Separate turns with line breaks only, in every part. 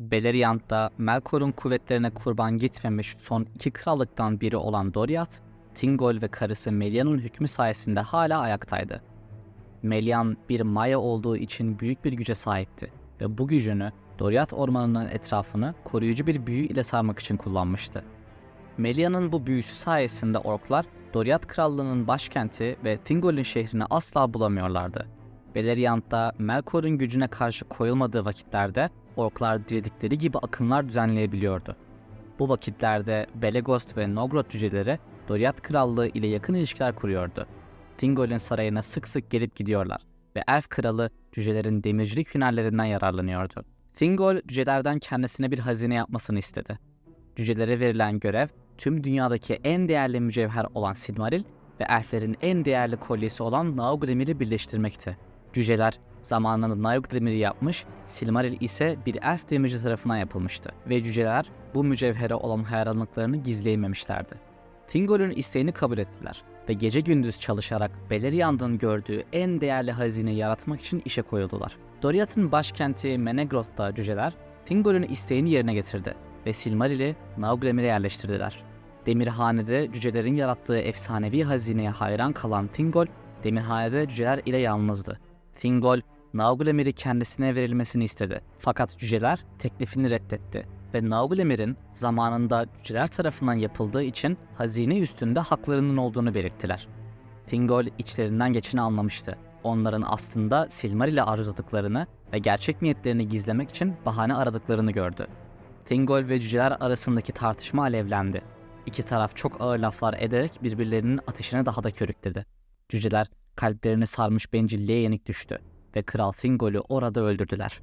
Beleriand'da Melkor'un kuvvetlerine kurban gitmemiş son iki krallıktan biri olan Doriath, Thingol ve karısı Melian'ın hükmü sayesinde hala ayaktaydı. Melian bir Maya olduğu için büyük bir güce sahipti ve bu gücünü Doriath ormanının etrafını koruyucu bir büyü ile sarmak için kullanmıştı. Melian'ın bu büyüsü sayesinde orklar Doriath Krallığı'nın başkenti ve Thingol'ün şehrini asla bulamıyorlardı. Beleriand'da Melkor'un gücüne karşı koyulmadığı vakitlerde orklar diledikleri gibi akınlar düzenleyebiliyordu. Bu vakitlerde Belegost ve Nogrod cüceleri Doriath Krallığı ile yakın ilişkiler kuruyordu. Thingol'ün sarayına sık sık gelip gidiyorlar ve Elf Kralı cücelerin demircilik hünerlerinden yararlanıyordu. Thingol cücelerden kendisine bir hazine yapmasını istedi. Cücelere verilen görev tüm dünyadaki en değerli mücevher olan Silmaril ve elflerin en değerli kolyesi olan Naugrimir'i birleştirmekti. Cüceler zamanında Naugrimir'i yapmış, Silmaril ise bir elf demirci tarafından yapılmıştı ve cüceler bu mücevhere olan hayranlıklarını gizleyememişlerdi. Thingol'ün isteğini kabul ettiler ve gece gündüz çalışarak Beleriand'ın gördüğü en değerli hazineyi yaratmak için işe koyuldular. Doriath'ın başkenti Menegroth'ta cüceler Thingol'ün isteğini yerine getirdi ve Silmaril'i Naugrimir'e yerleştirdiler. Demirhane'de cücelerin yarattığı efsanevi hazineye hayran kalan Thingol, Demirhane'de cüceler ile yalnızdı. Thingol, Naugrimir'i kendisine verilmesini istedi. Fakat cüceler teklifini reddetti ve Naugrimir'in zamanında cüceler tarafından yapıldığı için hazine üstünde haklarının olduğunu belirttiler. Thingol içlerinden geçeni anlamıştı. Onların aslında Silmaril'i arzuladıklarını ve gerçek niyetlerini gizlemek için bahane aradıklarını gördü. Thingol ve cüceler arasındaki tartışma alevlendi. İki taraf çok ağır laflar ederek birbirlerinin ateşine daha da körükledi. Cüceler kalplerini sarmış bencilliğe yenik düştü ve Kral Thingol'ü orada öldürdüler.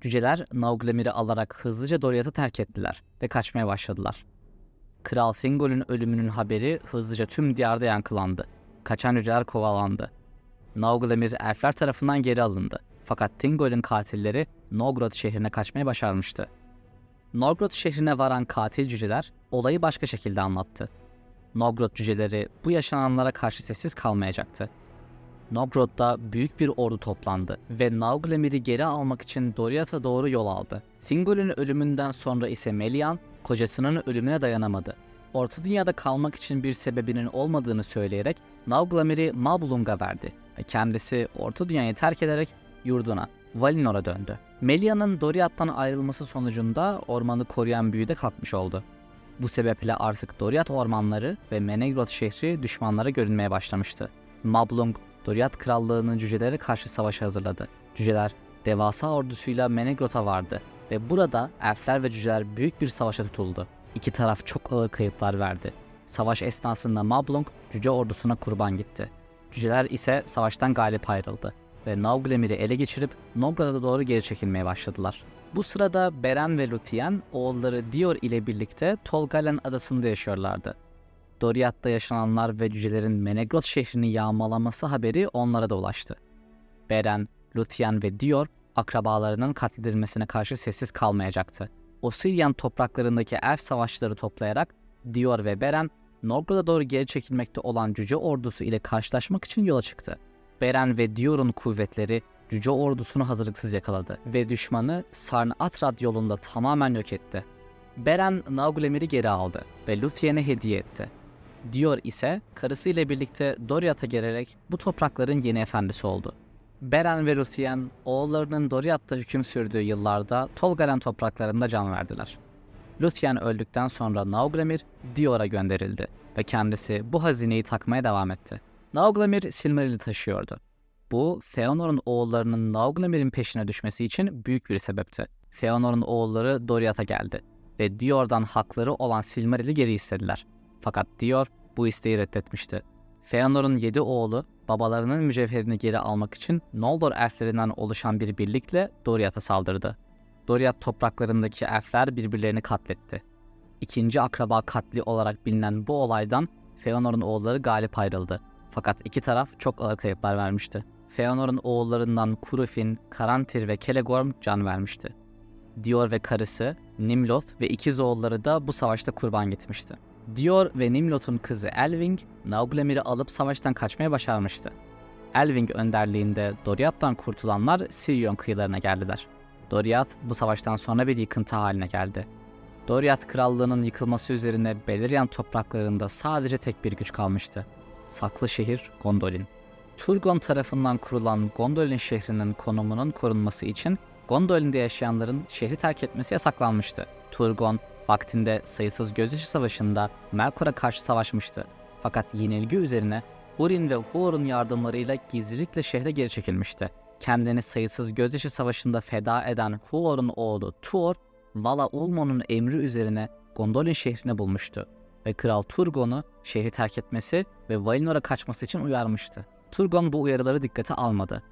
Cüceler Nauglamir'i alarak hızlıca Doriath'ı terk ettiler ve kaçmaya başladılar. Kral Thingol'ün ölümünün haberi hızlıca tüm diyarda yankılandı. Kaçan cüceler kovalandı. Nauglamir elfler tarafından geri alındı. Fakat Thingol'ün katilleri Nogrod şehrine kaçmaya başarmıştı. Nogrod şehrine varan katil cüceler olayı başka şekilde anlattı. Nogrod cüceleri bu yaşananlara karşı sessiz kalmayacaktı. Nogrod'da büyük bir ordu toplandı ve Nauglamir'i geri almak için Doriath'a doğru yol aldı. Thingol'ün ölümünden sonra ise Melian, kocasının ölümüne dayanamadı. Orta Dünya'da kalmak için bir sebebinin olmadığını söyleyerek Nauglamir'i Mablung'a verdi ve kendisi Orta Dünya'yı terk ederek yurduna, Valinor'a döndü. Melia'nın Doriath'tan ayrılması sonucunda ormanı koruyan büyü de kalkmış oldu. Bu sebeple artık Doriath ormanları ve Menegroth şehri düşmanlara görünmeye başlamıştı. Mablung, Doriath krallığının cücelere karşı savaşa hazırladı. Cüceler devasa ordusuyla Menegroth'a vardı ve burada elfler ve cüceler büyük bir savaşa tutuldu. İki taraf çok ağır kayıplar verdi. Savaş esnasında Mablung cüce ordusuna kurban gitti. Cüceler ise savaştan galip ayrıldı ve Nauglamir'i ele geçirip Nograd'a doğru geri çekilmeye başladılar. Bu sırada Beren ve Luthien oğulları Dior ile birlikte Tolgalen adasında yaşıyorlardı. Doriath'ta yaşananlar ve cücelerin Menegroth şehrini yağmalaması haberi onlara da ulaştı. Beren, Luthien ve Dior akrabalarının katledilmesine karşı sessiz kalmayacaktı. Osilyan topraklarındaki elf savaşçıları toplayarak Dior ve Beren Norgrod'a doğru geri çekilmekte olan cüce ordusu ile karşılaşmak için yola çıktı. Beren ve Dior'un kuvvetleri cüce ordusunu hazırlıksız yakaladı ve düşmanı Sarn-Atrad yolunda tamamen yok etti. Beren Nauglamir'i geri aldı ve Luthien'e hediye etti. Dior ise karısıyla birlikte Doriath'a gelerek bu toprakların yeni efendisi oldu. Beren ve Luthien oğullarının Doriath'ta hüküm sürdüğü yıllarda Tolgaren topraklarında can verdiler. Luthien öldükten sonra Nauglamir Dior'a gönderildi ve kendisi bu hazineyi takmaya devam etti. Nauglamir Silmaril'i taşıyordu. Bu, Feanor'un oğullarının Nauglamir'in peşine düşmesi için büyük bir sebepti. Feanor'un oğulları Doriath'a geldi ve Dior'dan hakları olan Silmaril'i geri istediler. Fakat Dior bu isteği reddetmişti. Feanor'un yedi oğlu babalarının mücevherini geri almak için Noldor elflerinden oluşan bir birlikle Doriath'a saldırdı. Doriath topraklarındaki elfler birbirlerini katletti. İkinci akraba katli olarak bilinen bu olaydan Feanor'un oğulları galip ayrıldı. Fakat iki taraf çok ağır kayıplar vermişti. Feanor'un oğullarından Kurufin, Karantir ve Kelegorm can vermişti. Dior ve karısı, Nimloth ve ikiz oğulları da bu savaşta kurban gitmişti. Dior ve Nimloth'un kızı Elwing, Nauglamir'i alıp savaştan kaçmaya başarmıştı. Elwing önderliğinde Doriath'tan kurtulanlar Sirion kıyılarına geldiler. Doriath bu savaştan sonra bir yıkıntı haline geldi. Doriath krallığının yıkılması üzerine Beleriand topraklarında sadece tek bir güç kalmıştı. Saklı şehir Gondolin. Turgon tarafından kurulan Gondolin şehrinin konumunun korunması için Gondolin'de yaşayanların şehri terk etmesi yasaklanmıştı. Turgon vaktinde sayısız gözyaşı savaşında Melkor'a karşı savaşmıştı. Fakat yenilgi üzerine Hurin ve Huor'un yardımlarıyla gizlilikle şehre geri çekilmişti. Kendini sayısız gözyaşı savaşında feda eden Huor'un oğlu Tuor, Vala Ulmo'nun emri üzerine Gondolin şehrini bulmuştu ve Kral Turgon'u şehri terk etmesi ve Valinor'a kaçması için uyarmıştı. Turgon bu uyarıları dikkate almadı.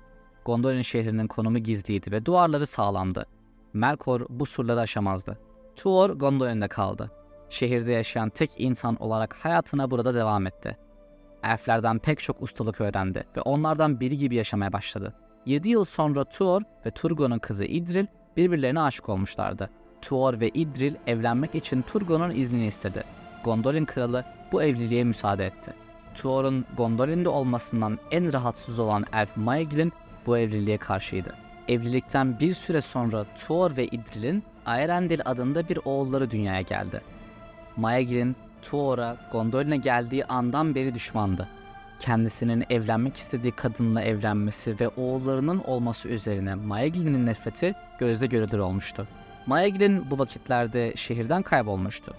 Gondolin şehrinin konumu gizliydi ve duvarları sağlamdı. Melkor bu surları aşamazdı. Tuor Gondolin'de kaldı. Şehirde yaşayan tek insan olarak hayatına burada devam etti. Elflerden pek çok ustalık öğrendi ve onlardan biri gibi yaşamaya başladı. 7 yıl sonra Tuor ve Turgon'un kızı Idril birbirlerine aşık olmuşlardı. Tuor ve Idril evlenmek için Turgon'un iznini istedi. Gondolin kralı bu evliliğe müsaade etti. Tuor'un Gondolin'de olmasından en rahatsız olan elf Maegil'in bu evliliğe karşıydı. Evlilikten bir süre sonra Tuor ve Idril'in Aerendil adında bir oğulları dünyaya geldi. Maegil'in Tuor'a Gondolin'e geldiği andan beri düşmandı. Kendisinin evlenmek istediği kadınla evlenmesi ve oğullarının olması üzerine Maegil'in nefreti gözle görülür olmuştu. Maegil'in bu vakitlerde şehirden kaybolmuştu.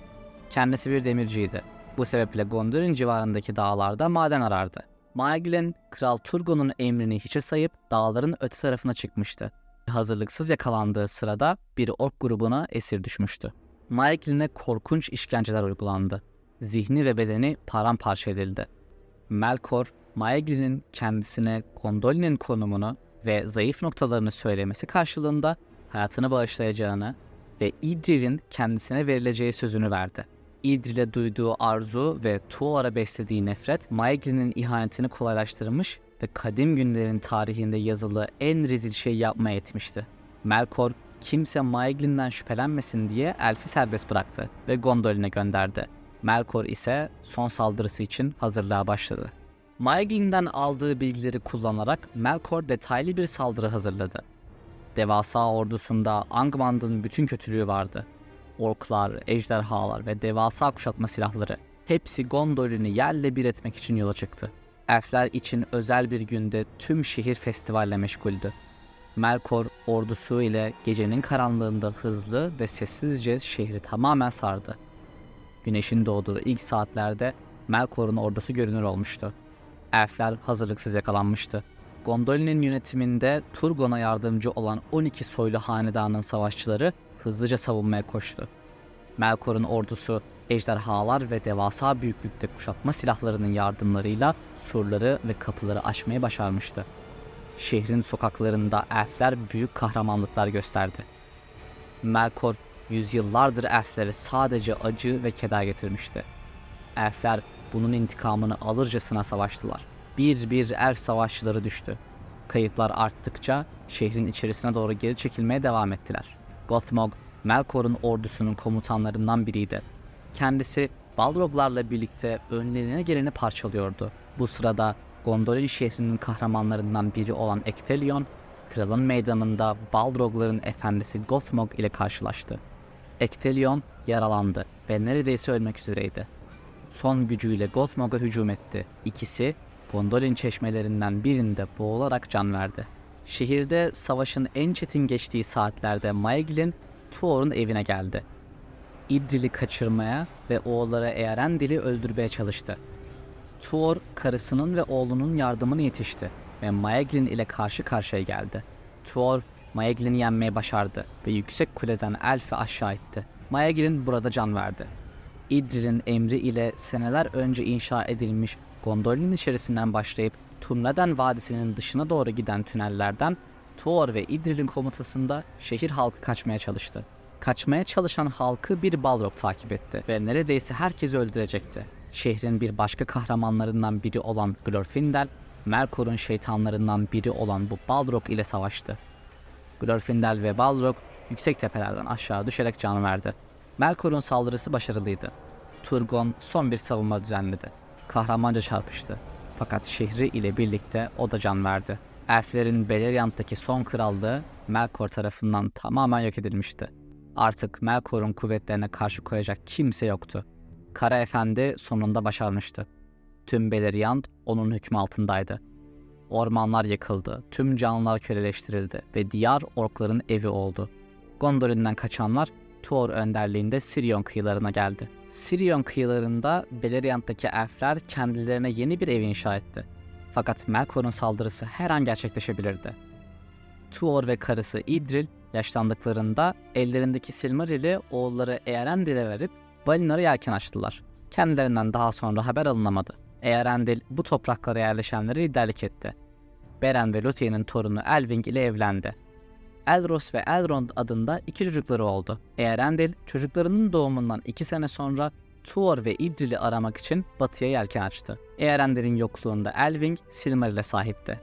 Kendisi bir demirciydi. Bu sebeple Gondolin civarındaki dağlarda maden arardı. Maegil'in Kral Turgon'un emrini hiçe sayıp dağların öte tarafına çıkmıştı. Hazırlıksız yakalandığı sırada bir ork grubuna esir düşmüştü. Maeglin'e korkunç işkenceler uygulandı. Zihni ve bedeni paramparça edildi. Melkor, Maeglin'in kendisine Gondolin'in konumunu ve zayıf noktalarını söylemesi karşılığında hayatını bağışlayacağını ve Idril'in kendisine verileceği sözünü verdi. Idril'e duyduğu arzu ve Tuor'a beslediği nefret Maeglin'in ihanetini kolaylaştırmış ve kadim günlerin tarihinde yazılı en rezil şey yapmaya yetmişti. Melkor kimse Maeglin'den şüphelenmesin diye Elf'i serbest bıraktı ve Gondolin'e gönderdi. Melkor ise son saldırısı için hazırlığa başladı. Maeglin'den aldığı bilgileri kullanarak Melkor detaylı bir saldırı hazırladı. Devasa ordusunda Angmand'ın bütün kötülüğü vardı. Orklar, ejderhalar ve devasa kuşatma silahları hepsi Gondolin'i yerle bir etmek için yola çıktı. Elfler için özel bir günde tüm şehir festivalle meşguldü. Melkor ordusu ile gecenin karanlığında hızlı ve sessizce şehri tamamen sardı. Güneşin doğduğu ilk saatlerde Melkor'un ordusu görünür olmuştu. Elfler hazırlıksız yakalanmıştı. Gondolin'in yönetiminde Turgon'a yardımcı olan 12 soylu hanedanın savaşçıları hızlıca savunmaya koştu. Melkor'un ordusu ejderhalar ve devasa büyüklükte kuşatma silahlarının yardımlarıyla surları ve kapıları aşmayı başarmıştı. Şehrin sokaklarında elfler büyük kahramanlıklar gösterdi. Melkor yüzyıllardır elflere sadece acı ve keder getirmişti. Elfler bunun intikamını alırcasına savaştılar. Bir bir elf savaşçıları düştü. Kayıplar arttıkça şehrin içerisine doğru geri çekilmeye devam ettiler. Gothmog, Melkor'un ordusunun komutanlarından biriydi. Kendisi Balroglarla birlikte önlerine geleni parçalıyordu. Bu sırada Gondolin şehrinin kahramanlarından biri olan Ectelion, kralın meydanında Balrogların efendisi Gothmog ile karşılaştı. Ectelion yaralandı ve neredeyse ölmek üzereydi. Son gücüyle Gothmog'a hücum etti. İkisi Gondolin çeşmelerinden birinde boğularak can verdi. Şehirde savaşın en çetin geçtiği saatlerde Maegil'in Tuor'un evine geldi. Idril'i kaçırmaya ve oğulları Eärendil'i öldürmeye çalıştı. Tuor karısının ve oğlunun yardımını yetişti ve Maeglin ile karşı karşıya geldi. Tuor Maeglin'i yenmeyi başardı ve yüksek kuleden Elf'i aşağı itti. Maegrin burada can verdi. Idril'in emri ile seneler önce inşa edilmiş Gondolin içerisinden başlayıp Tumladen Vadisi'nin dışına doğru giden tünellerden Tuor ve Idril'in komutasında şehir halkı kaçmaya çalıştı. Kaçmaya çalışan halkı bir Balrog takip etti ve neredeyse herkesi öldürecekti. Şehrin bir başka kahramanlarından biri olan Glorfindel, Melkor'un şeytanlarından biri olan bu Balrog ile savaştı. Glorfindel ve Balrog yüksek tepelerden aşağı düşerek can verdi. Melkor'un saldırısı başarılıydı. Turgon son bir savunma düzenledi. Kahramanca çarpıştı. Fakat şehri ile birlikte o da can verdi. Elflerin Beleriand'daki son krallığı Melkor tarafından tamamen yok edilmişti. Artık Melkor'un kuvvetlerine karşı koyacak kimse yoktu. Kara Efendi sonunda başarmıştı. Tüm Beleriand onun hükmü altındaydı. Ormanlar yıkıldı, tüm canlılar köleleştirildi ve diyar orkların evi oldu. Gondolin'den kaçanlar Tuor önderliğinde Sirion kıyılarına geldi. Sirion kıyılarında Beleriand'daki elfler kendilerine yeni bir ev inşa etti. Fakat Melkor'un saldırısı her an gerçekleşebilirdi. Tuor ve karısı Idril yaşlandıklarında ellerindeki Silmaril'i oğulları Eärendil'e verip Valinor'a yelken açtılar. Kendilerinden daha sonra haber alınamadı. Eärendil bu topraklara yerleşenleri liderlik etti. Beren ve Lúthien'in torunu Elwing ile evlendi. Elros ve Elrond adında iki çocukları oldu. Eärendil çocuklarının doğumundan iki sene sonra Tuor ve Idril'i aramak için batıya yelken açtı. Eärendil'in yokluğunda Elwing Silmaril'e sahipti.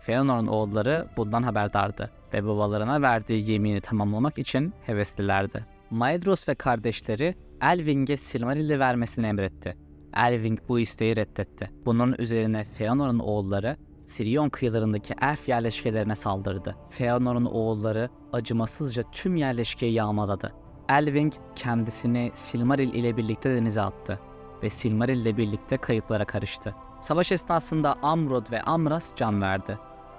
Feanor'un oğulları bundan haberdardı ve babalarına verdiği yemini tamamlamak için heveslilerdi. Maedhros ve kardeşleri Elwing'e Silmaril'i vermesini emretti. Elwing bu isteği reddetti. Bunun üzerine Feanor'un oğulları Sirion kıyılarındaki elf yerleşkelerine saldırdı. Feanor'un oğulları acımasızca tüm yerleşkeyi yağmaladı. Elwing kendisini Silmaril ile birlikte denize attı ve Silmaril ile birlikte kayıplara karıştı. Savaş esnasında Amrod ve Amras can verdi.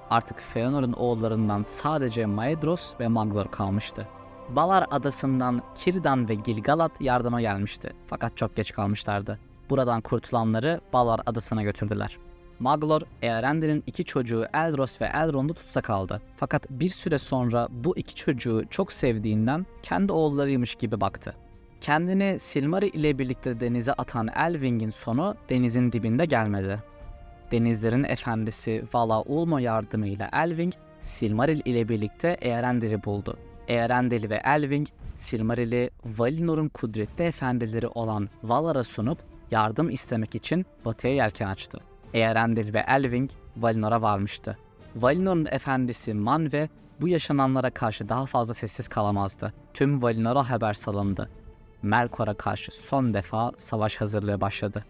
Artık Feanor'un oğullarından sadece Maedhros ve Maglor kalmıştı. Balar adasından Kirdan ve Gilgalad yardıma gelmişti fakat çok geç kalmışlardı. Buradan kurtulanları Balar adasına götürdüler. Maglor, Eärendil'in iki çocuğu Elros ve Elrond'u tutsak aldı. Fakat bir süre sonra bu iki çocuğu çok sevdiğinden kendi oğullarıymış gibi baktı. Kendini Silmaril ile birlikte denize atan Elwing'in sonu denizin dibinde gelmedi. Denizlerin efendisi Vala Ulmo yardımıyla Elwing, Silmaril ile birlikte Eärendil'i buldu. Eärendil ve Elwing, Silmaril'i Valinor'un kudretli efendileri olan Valar'a sunup yardım istemek için batıya yelken açtı. Eärendil ve Elwing Valinor'a varmıştı. Valinor'un efendisi Manwe bu yaşananlara karşı daha fazla sessiz kalamazdı. Tüm Valinor'a haber salındı. Melkor'a karşı son defa savaş hazırlığı başladı.